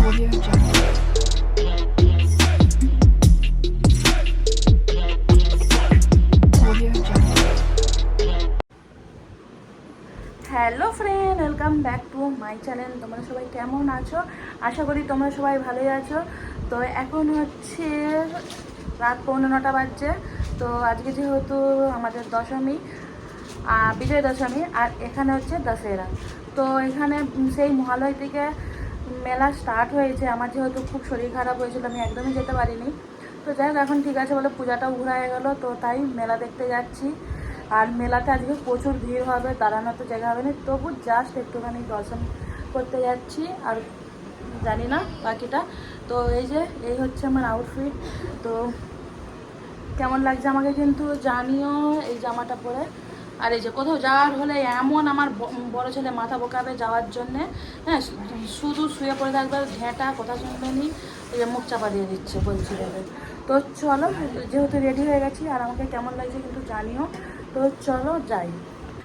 Hello friend welcome back to my channel তোমরা সবাই কেমন আছো? আশা করি তোমরা সবাই ভালোই আছো। তো এখন হচ্ছে রাত পৌনে নটা বাজছে। তো আজকে যেহেতু আমাদের দশমী বিজয় দশমী আর এখানে হচ্ছে দশেরা। তো এখানে সেই মহালয় থেকে মেলা স্টার্ট হয়েছে, আমার যেহেতু খুব শরীর খারাপ হয়েছিল, আমি একদমই যেতে পারিনি। তো যাই হোক, এখন ঠিক আছে বলে পূজাটাও ঘুরায় গেল, তো তাই মেলা দেখতে যাচ্ছি। আর মেলাতে আজকে প্রচুর ভিড় হবে, দাঁড়ানোর তো জায়গা হবে না, তবু জাস্ট একটুখানি দর্শন করতে যাচ্ছি, আর জানি না বাকিটা। তো এই যে, এই হচ্ছে আমার আউটফিট তো কেমন লাগছে আমাকে কিন্তু জানিও এই জামাটা পরে। আর এই যে কোথাও যাওয়ার হলে এমন আমার বড় ছেলে মাথা বোকাবে যাওয়ার জন্যে হ্যাঁ শুধু শুয়ে পড়ে থাকবে ঘেঁটা, কথা শুনবে নি ওই যে মুখ চাপা দিয়ে দিচ্ছে বলছি তো চলো, যেহেতু রেডি হয়ে গেছি, আর আমাকে কেমন লাগছে কিন্তু জানিও। তো চলো, যাই।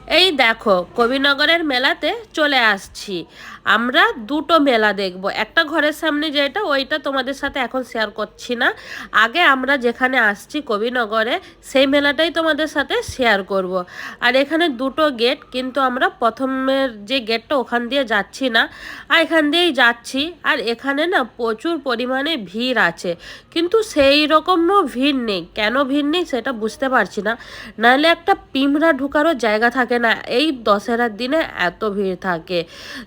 এই দেখো, কবিনগরের মেলাতে চলে আসছি। আমরা দুটো মেলা দেখব। একটা ঘরের সামনে যেটা, ওইটা তোমাদের সাথে এখন শেয়ার করছি না। আগে আমরা যেখানে আসছি কবিনগরে, সেই মেলাটাই তোমাদের সাথে শেয়ার করব। আর এখানে দুটো গেট কিন্তু আমরা প্রথমের যে গেটটা ওখান দিয়ে যাচ্ছি না। আর এখান দিয়েই যাচ্ছি, আর এখানে না প্রচুর পরিমাণে ভিড় আছে। কিন্তু সেই রকমও ভিড় নেই। কেন ভিড় নেই সেটা বুঝতে পারছি না। নাহলে একটা পিমড়া ঢুকারও জায়গা থাকে না, এই দশেরার দিনে এত ভিড় থাকে।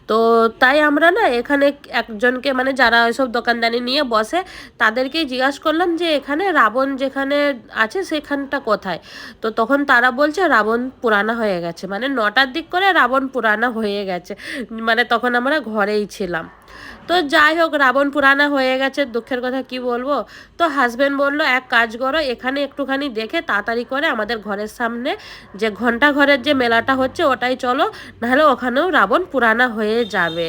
তো তাই আমরা না এখানে একজনকে মানে যারা ওইসব দোকানদানি নিয়ে বসে, তাদেরকেই জিজ্ঞাসা করলাম যে এখানে রাবণ যেখানে আছে সেখানটা কোথায়? তো তখন তারা বলছে রাবণ পুরানা হয়ে গেছে। মানে নটার দিক করে রাবণ পুরানা হয়ে গেছে। মানে তখন আমরা ঘরেই ছিলাম। তো যাই হোক, রাবণ পুরানা হয়ে গেছে, দুঃখের কথা কি বলব? তো হাজবেন্ড বলল, এক কাজ করো, এখানে একটুখানি দেখে তাড়াতাড়ি করে আমাদের ঘরের সামনে যে ঘণ্টা ঘরের যে মেলাটা হচ্ছে, ওটাই চলো, নাহলে ওখানেও রাবণ পুরানা হয়ে যাবে।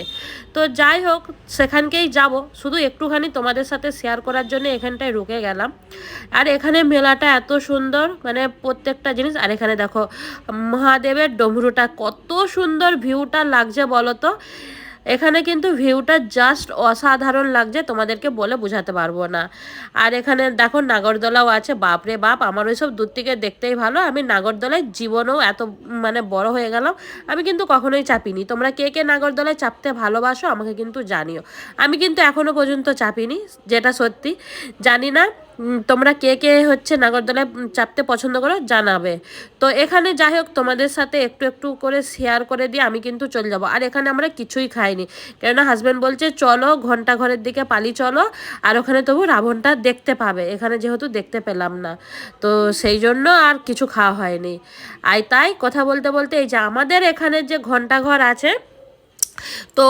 তো যাই হোক, সেখানকেই যাব। শুধু একটুখানি তোমাদের সাথে শেয়ার করার জন্য এখানটায় রুকে গেলাম। আর এখানে মেলাটা এত সুন্দর মানে প্রত্যেকটা জিনিস, আর এখানে দেখো, মহাদেবের ডমরুটা কত সুন্দর ভিউটা লাগছে বলো তো এখানে কিন্তু ভিউটা জাস্ট অসাধারণ লাগছে, তোমাদেরকে বলে বোঝাতে পারব না। আর এখানে দেখো নাগরদোলাও আছে, বাপরে বাপ, আমার ওইসব দূর থেকে দেখতেই ভালো। আমি নাগরদোলায় জীবনেও এত মানে বড় হয়ে গেলাম, আমি কিন্তু কখনোই চাপিনি। তোমরা কে কে নাগরদোলায় চাপতে ভালোবাসো আমাকে কিন্তু জানিও। আমি কিন্তু এখনও পর্যন্ত চাপিনি, যেটা সত্যি। জানি না তোমরা কে কে হচ্ছে নাগরদোলায় চাপতে পছন্দ করো জানাবে। তো এখানে যাই হোক, তোমাদের সাথে একটু একটু করে শেয়ার করে দিয়ে আমি কিন্তু চলে যাব। আর এখানে আমরা কিছুই খাইনি। কেননা হাজব্যান্ড বলছে, চলো, ঘণ্টা ঘরের দিকে পালি চলো। আর ওখানে তবু রাবণটা দেখতে পাবে। এখানে যেহেতু দেখতে পেলাম না। তো সেই জন্য আর কিছু খাওয়া হয়নি। আর তাই কথা বলতে বলতে এই যে আমাদের এখানে যে ঘণ্টা ঘর আছে তো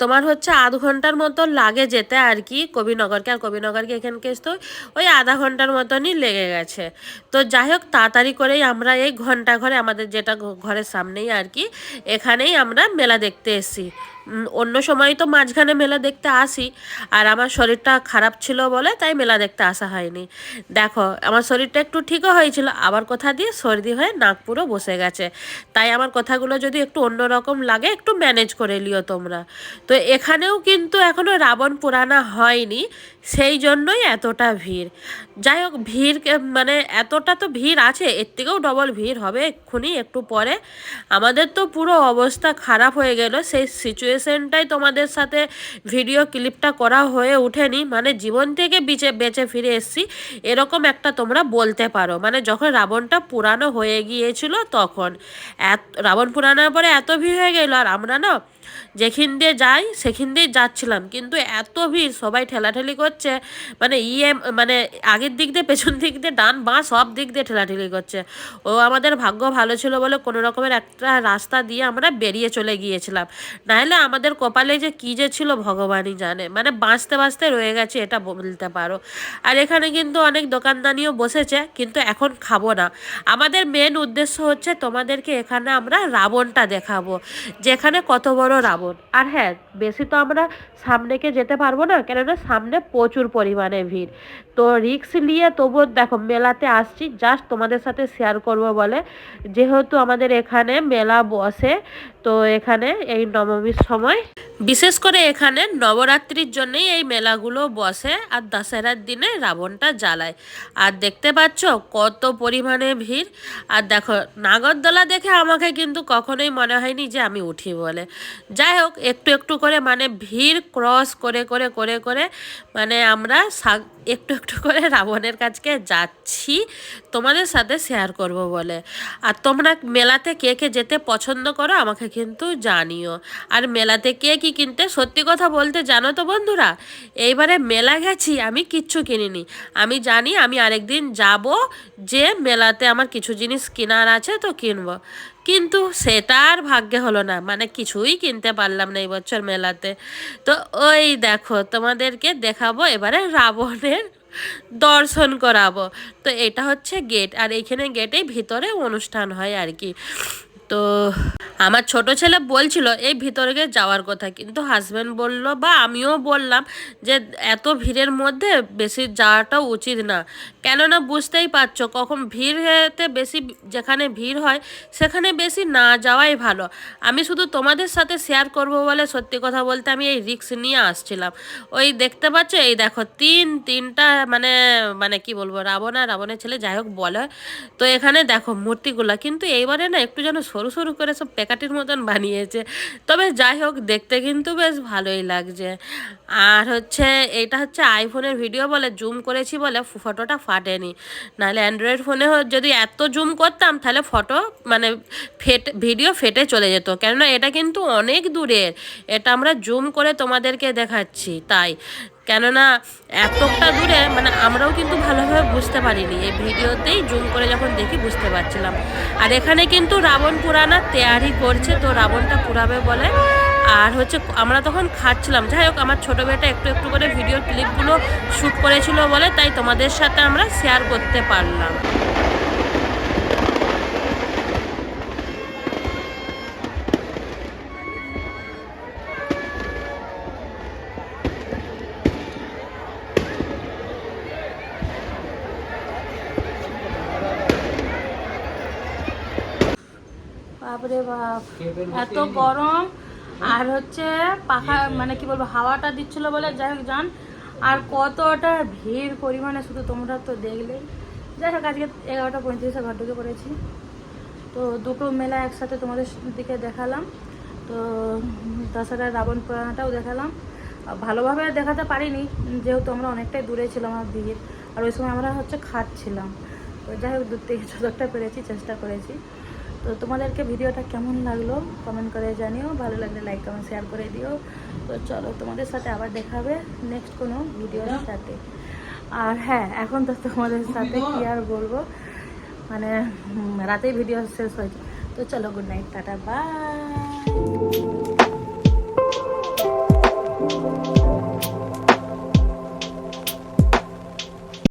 তোমার হচ্ছে আধ ঘণ্টার মতো লাগে যেতে আর কি, কবিনগরকে। আর কবিনগরকে এখানকে তো ওই আধা ঘণ্টার মতনই লেগে গেছে। তো যাই হোক, তাড়াতাড়ি করেই আমরা এই ঘণ্টা ঘরে আমাদের যেটা ঘরের সামনেই আর কি, এখানেই আমরা মেলা দেখতে এসেছি। অন্য সময় তো মাঝখানে মেলা দেখতে আসি। আর আমার শরীরটা খারাপ ছিল বলে তাই মেলা দেখতে আসা হয়নি। দেখো, আমার শরীরটা একটু ঠিকও হয়েছিল, আবার কথা দিয়ে সর্দি হয়ে নাগপুরও পুরো বসে গেছে। তাই আমার কথাগুলো যদি একটু অন্যরকম লাগে, একটু ম্যানেজ করে লিও তোমরা। তো এখানেও কিন্তু এখনও রাবণ পুরানা হয়নি। সেই জন্যই এতটা ভিড়। যাই হোক, ভিড় মানে এতটা তো ভিড় আছে, এর থেকেও ডবল ভিড় হবে এক্ষুনি, একটু পরে। আমাদের তো পুরো অবস্থা খারাপ হয়ে গেল, সেই সিচুয়েশনটাই তোমাদের সাথে ভিডিও ক্লিপটা করা হয়ে ওঠেনি। মানে জীবন থেকে বেঁচে বেঁচে ফিরে এসেছি, এরকম একটা তোমরা বলতে পারো। মানে যখন রাবণটা পুরানো হয়ে গিয়েছিল তখন। এত, রাবণ পুরানোর পরে এত ভিড় হয়ে গেল, আর আমরা না যেখিন দিয়ে যাই, সেখান দিয়ে যাচ্ছিলাম। কিন্তু এত ভিড়, সবাই ঠেলাঠেলি করছে মানে ইয়ে মানে আগের দিক দিয়ে, পেছন দিক দিয়ে, ডান বাঁ সব দিক দিয়ে ঠেলাঠেলি করছে। ও আমাদের ভাগ্য ভালো ছিল বলে কোনো রকমের একটা রাস্তা দিয়ে আমরা বেরিয়ে চলে গিয়েছিলাম। নাহলে আমাদের কপালে যে কী যে ছিল ভগবানই জানে। মানে বাঁচতে বাঁচতে রয়ে গেছে, এটা বলতে পারো। আর এখানে কিন্তু অনেক দোকানদানিও বসেছে, কিন্তু এখন খাব না। আমাদের মেন উদ্দেশ্য হচ্ছে তোমাদেরকে এখানে আমরা রাবণটা দেখাবো, যেখানে কত বড় রাবণ। আর হ্যাঁ বেশি তো আমরা সামনেকে যেতে পারব না, কেননা সামনে প্রচুর পরিমাণে ভিড়। তো রিক্স নিয়ে তবুও দেখো মেলাতে আসছি জাস্ট তোমাদের সাথে শেয়ার করব বলে। যেহেতু আমাদের এখানে মেলা বসে তো এখানে এই নবমীর সময়। বিশেষ করে এখানে নবরাত্রির জন্যই এই মেলাগুলো বসে আর দশেরার দিনে রাবণটা জ্বালায়। আর দেখতে পাচ্ছ কত পরিমাণে ভিড়। আর দেখো, নাগরদোলা দেখে আমাকে কিন্তু কখনোই মনে হয়নি যে আমি উঠি বলে। যাই হোক, একটু একটু করে মানে ভিড় ক্রস করে করে করে করে মানে আমরা একটু একটু করে রাবণের কাছকে যাচ্ছি, তোমাদের সাথে শেয়ার করব বলে। আর তোমরা মেলাতে কে কে যেতে পছন্দ করো আমাকে কিন্তু জানিও। আর মেলাতে কে কি কিনতে সত্যি কথা বলতে জানো তো বন্ধুরা? এইবারে মেলা গেছি, আমি কিচ্ছু কিনিনি। আমি জানি আমি আরেকদিন যাব, যে মেলাতে আমার কিছু জিনিস কেনার আছে তো কিনবো। কিন্তু সেটা আর ভাগ্যে হলো না। মানে কিছুই কিনতে পারলাম না এই বছর মেলাতে। তো ওই দেখো, তোমাদেরকে দেখাবো এবারে রাবণের দর্শন করাবো। তো এটা হচ্ছে গেট, আর এইখানে গেটে ভিতরে অনুষ্ঠান হয় আর কি। তো আমার ছোট ছেলে বলছিল, এই ভিতরে যাওয়ার কথা। কিন্তু হাজব্যান্ড বলল, বা আমিও বললাম যে এত ভিড়ের মধ্যে বেশি যাওয়াটা উচিত না। কেননা বুঝতেই পারছ, কখন ভিড়তে বেশি, যেখানে ভিড় হয়, সেখানে বেশি না যাওয়াই ভালো। আমি শুধু তোমাদের সাথে শেয়ার করব বলে সত্যি কথা বলতে আমি এই রিক্স নিয়ে আসছিলাম। ওই দেখতে পাচ্ছ, এই দেখো, তিন, তিনটা মানে মানে কি বলব, রাবণ আর রাবণের ছেলে, যাই হোক বলে। তো এখানে দেখো মূর্তিগুলা, কিন্তু এইবারে না একটু যেন সরু সরু করে সব প্যাকাটির মতন বানিয়েছে। তবে যাই হোক, দেখতে কিন্তু বেশ ভালোই লাগছে। আর হচ্ছে, এটা হচ্ছে আইফোনের ভিডিও বলে জুম করেছি বলে ফটোটা ফাটেনি। নাহলে অ্যান্ড্রয়েড ফোনে যদি এত জুম করতাম, তাহলে ফটো মানে ফেটে ভিডিও ফেটে চলে যেত। কেননা এটা কিন্তু অনেক দূরের। এটা আমরা জুম করে তোমাদেরকে দেখাচ্ছি, তাই। কেননা এতটা দূরে মানে আমরাও কিন্তু ভালোভাবে বুঝতে পারিনি। এই ভিডিওতেই জুম করে যখন দেখি বুঝতে পারছিলাম। আর এখানে কিন্তু রাবণ পুরানা তৈয়ারি করছে, তো রাবণটা পুরাবে বলে। আর হচ্ছে, আমরা তখন খাচ্ছিলাম। যাই হোক, আমার ছোটো মেয়েটা একটু একটু করে ভিডিও ক্লিপগুলো শ্যুট করেছিল বলে, তাই তোমাদের সাথে আমরা শেয়ার করতে পারলাম। বাপরে বাপ এত গরম আর হচ্ছে পাখা মানে কি বলব হাওয়াটা দিচ্ছিল বলে যাই হোক যান আর কতটা ভিড় পরিমাণে শুধু তোমরা তো দেখলে। যাই হোক আজকে এগারোটা পঁয়ত্রিশে ঘর ঢুকে পড়েছি। তো দুটো মেলা একসাথে তোমাদের দিকে দেখালাম। তো তাছাড়া রাবণ পুরাণটাও দেখালাম। আর ভালোভাবে দেখাতে পারিনি যেহেতু আমরা অনেকটাই দূরে ছিলাম আমার ভিড় আর ওই সময় আমরা হচ্ছে খাচ্ছিলাম তো যাই হোক দূর থেকে যতটা পেরেছি চেষ্টা করেছি। তো তোমাদেরকে ভিডিওটা কেমন লাগল কমেন্ট করে জানিও। ভালো লাগলে লাইক কমেন্ট শেয়ার করে দিও। তো চলো তোমাদের সাথে আবার দেখাবে নেক্সট কোনো ভিডিওর সাথে। আর হ্যাঁ এখন তো তোমাদের সাথে কি আর বলব? মানে রাতেই ভিডিও শেষ হয়েছে। তো চলো গুড নাইট টাটা বাই